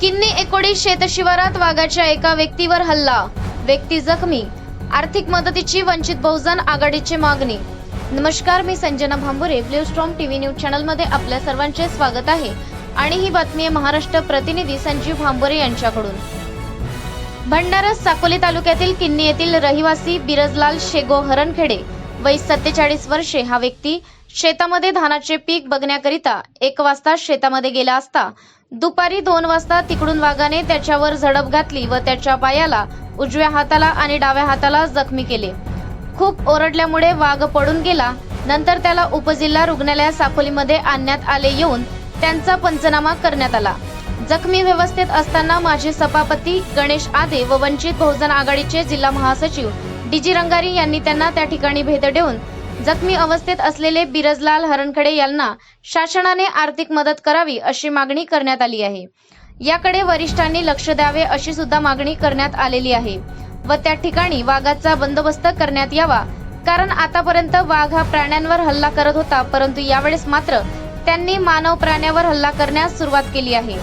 किन्नी एकोणीस शेतशिवारात वाघाच्या एका व्यक्तीवर हल्ला. व्यक्ती जखमी. आर्थिक मदतीची वंचित बहुजन आघाडीची मागणी. नमस्कार मी Sanjana Bhambure. Blue storm TV news चॅनलमध्ये आपल्या सर्वांचे स्वागत आहे. आणि ही बातमी आहे महाराष्ट्र प्रतिनिधी संजीव भांबुरे यांच्याकडून. भंडारा साकोली तालुक्यातील किन्नी येथील रहिवासी बिरजलाल शेगो हरणखेडे वय सत्तेचाळीस वर्षे. हा व्यक्ती शेतामध्ये धानाचे पीक बघण्याकरिता एक वाजता शेतामध्ये गेला असता दुपारी दोन वाजता तिकडून वाघाने त्याच्यावर झडप घातली व त्याच्या पायाला उजव्या हाताला आणि डाव्या हाताला जखमी केले. खूप ओरडल्यामुळे वाघ पडून गेला. नंतर त्याला उपजिल्हा रुग्णालयात साकोलीमध्ये आणण्यात आले येऊन त्यांचा पंचनामा करण्यात आला. जखमी व्यवस्थेत असताना माजी सभापती गणेश आदे व वंचित बहुजन आघाडीचे जिल्हा महासचिव डीजी रंगारी यांनी त्यांना त्या ठिकाणी भेट देऊन जखमी अवस्थेत असलेले बिरजलाल हरणखडे यांना शासनाने आर्थिक मदत करावी अशी मागणी करण्यात आली आहे. याकडे वरिष्ठांनी लक्ष द्यावे अशी सुद्धा मागणी करण्यात आलेली आहे व त्या ठिकाणी वाघाचा बंदोबस्त करण्यात यावा कारण आतापर्यंत वाघ हा प्राण्यांवर हल्ला करत होता परंतु यावेळेस मात्र त्यांनी मानव प्राण्यावर हल्ला करण्यास सुरुवात केली आहे.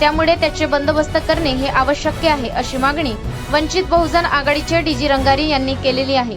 त्यामुळे त्याचे बंदोबस्त करणे हे आवश्यक आहे अशी मागणी वंचित बहुजन आघाडीचे डीजी रंगारी यांनी केलेली आहे.